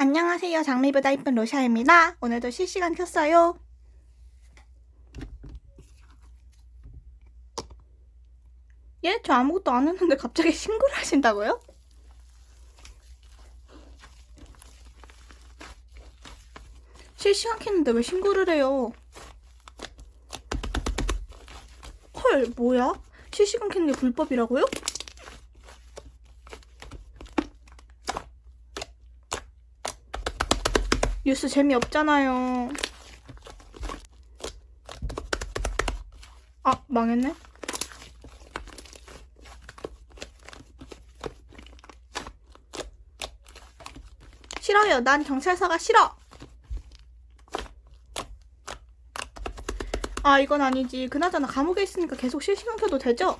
안녕하세요. 장미보다 이쁜 로샤입니다. 오늘도 실시간 켰어요. 예? 저 아무것도 안 했는데 갑자기 신고를 하신다고요? 실시간 켰는데 왜 신고를 해요? 헐, 뭐야? 실시간 켰는 게 불법이라고요? 뉴스 재미없잖아요. 아, 망했네. 싫어요. 난 경찰서가 싫어. 아, 이건 아니지. 그나저나 감옥에 있으니까 계속 실시간 켜도 되죠?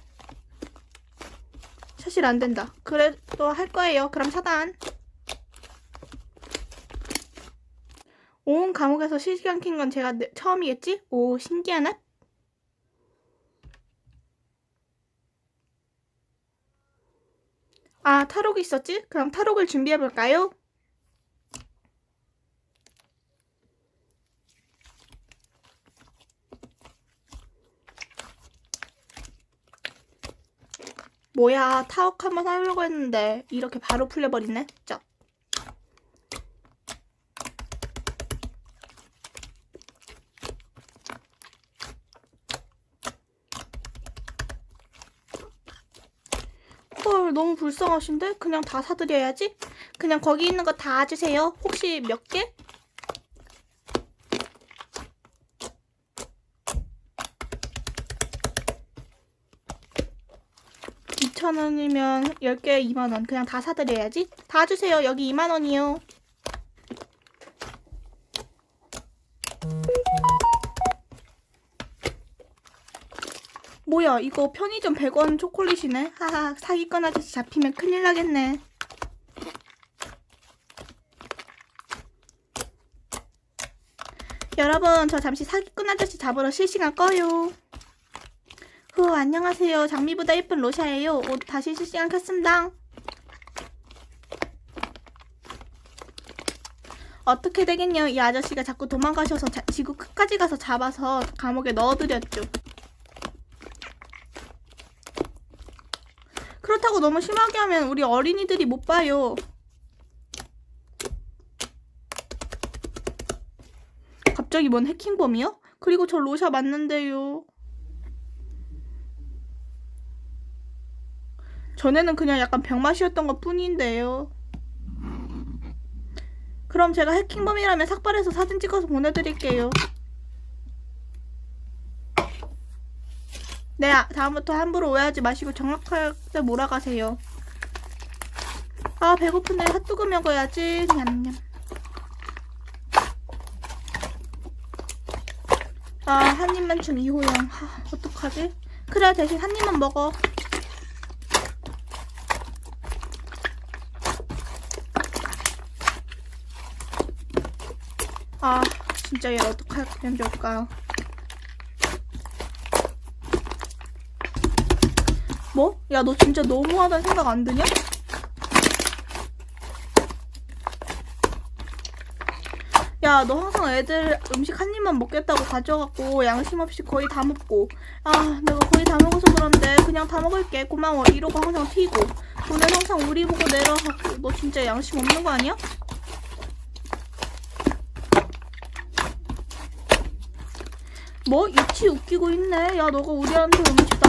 사실 안 된다. 그래도 할 거예요. 그럼 차단. 온 감옥에서 실시간 킨 건 제가 네- 처음이겠지? 오, 신기하네? 아, 탈옥이 있었지? 그럼 탈옥을 준비해볼까요? 뭐야, 타옥 한번 하려고 했는데 이렇게 바로 풀려버리네? 쩍. 헐, 너무 불쌍하신데? 그냥 다 사드려야지? 그냥 거기 있는 거 다 주세요. 혹시 몇 개? 이천 원이면 10개에 2만원. 그냥 다 사드려야지? 다 주세요. 여기 2만원이요. 뭐야, 이거 편의점 100원 초콜릿이네. 하하, 사기꾼 아저씨 잡히면 큰일 나겠네. 여러분, 저 잠시 사기꾼 아저씨 잡으러 실시간 꺼요. 후, 안녕하세요. 장미보다 예쁜 로샤예요. 옷 다시 실시간 켰습니다. 어떻게 되겠냐? 이 아저씨가 자꾸 도망가셔서 자- 지구 끝까지 가서 잡아서 감옥에 넣어드렸죠. 그렇다고 너무 심하게 하면 우리 어린이들이 못 봐요. 갑자기 뭔 해킹범이요? 그리고 저 로샤 맞는데요. 전에는 그냥 약간 병맛이었던 것 뿐인데요. 그럼 제가 해킹범이라면 삭발해서 사진 찍어서 보내드릴게요. 네, 아, 다음부터 함부로 오해하지 마시고 정확하게 몰아가세요. 아, 배고픈데 핫도그 먹어야지. 냠냠. 아, 한 입만 준 이호영. 하, 어떡하지? 그래, 대신 한 입만 먹어. 아, 진짜 얘 어떡하면 좋을까요? 뭐? 야, 너 진짜 너무하다는 생각 안 드냐? 야, 너 항상 애들 음식 한 입만 먹겠다고 가져갖고 양심 없이 거의 다 먹고. 아, 내가 거의 다 먹어서 그런데 그냥 다 먹을게. 고마워. 이러고 항상 튀고. 돈은 항상 우리 보고 내려가고. 너 진짜 양심 없는 거 아니야? 뭐? 이치 웃기고 있네. 야, 너가 우리한테 음식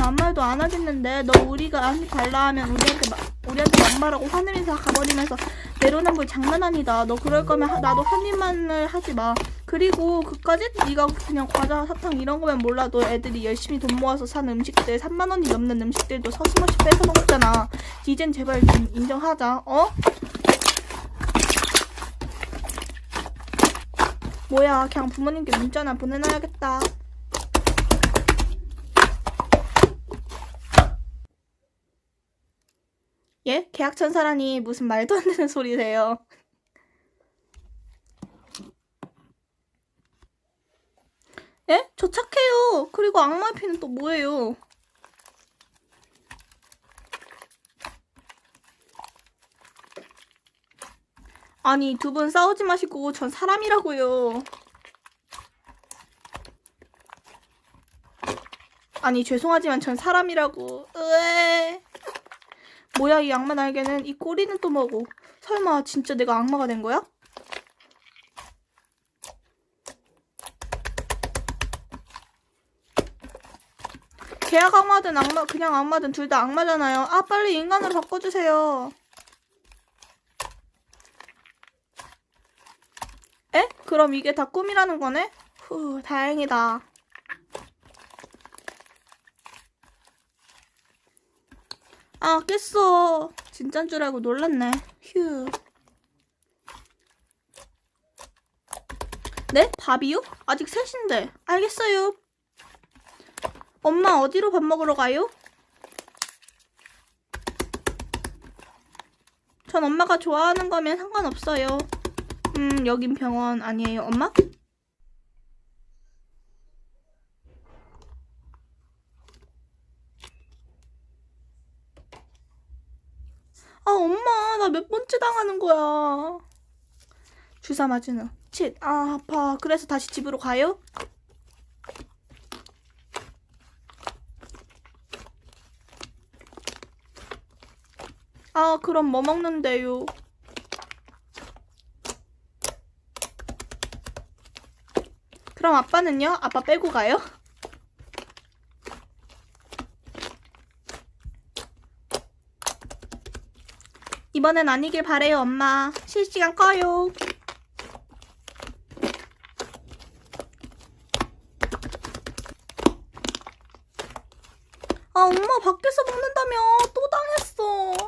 나눠줬으면 아무 말도 안 하겠는데. 너 우리가 한입 달라 하면 우리한테, 마, 우리한테 막말하고 화내면서 가버리면서 내로남불 장난 아니다. 너 그럴 거면 하- 나도 한 입만을 하지 마. 그리고 그까짓 네가 그냥 과자, 사탕 이런 거면 몰라도 애들이 열심히 돈 모아서 산 음식들 3만 원이 넘는 음식들도 서슴없이 뺏어 먹었잖아. 이젠 제발 좀 인정하자. 어? 뭐야, 그냥 부모님께 문자나 보내놔야겠다. 예? 계약 천사라니 무슨 말도 안 되는 소리세요. 예? 저 착해요. 그리고 악마의 피는 또 뭐예요? 아니, 두 분 싸우지 마시고 전 사람이라고요. 아니, 죄송하지만 전 사람이라고. 으에. 뭐야, 이 악마 날개는. 이 꼬리는 또 뭐고. 설마 진짜 내가 악마가 된 거야? 계약 악마든 악마, 그냥 악마든 둘 다 악마잖아요. 아, 빨리 인간으로 바꿔주세요. 에? 그럼 이게 다 꿈이라는 거네? 후, 다행이다. 아, 깼어. 진짠 줄 알고 놀랐네. 휴. 네? 밥이요? 아직 셋인데. 알겠어요. 엄마 어디로 밥 먹으러 가요? 전 엄마가 좋아하는 거면 상관없어요. 음, 여긴 병원 아니에요, 엄마? 아, 엄마, 나 몇 번째 당하는 거야. 주사 맞은 후. 칫, 아, 아파. 그래서 다시 집으로 가요? 아, 그럼 뭐 먹는데요? 그럼 아빠는요? 아빠 빼고 가요? 이번엔 아니길 바래요, 엄마. 실시간 꺼요. 아, 엄마 밖에서 먹는다며 또 당했어.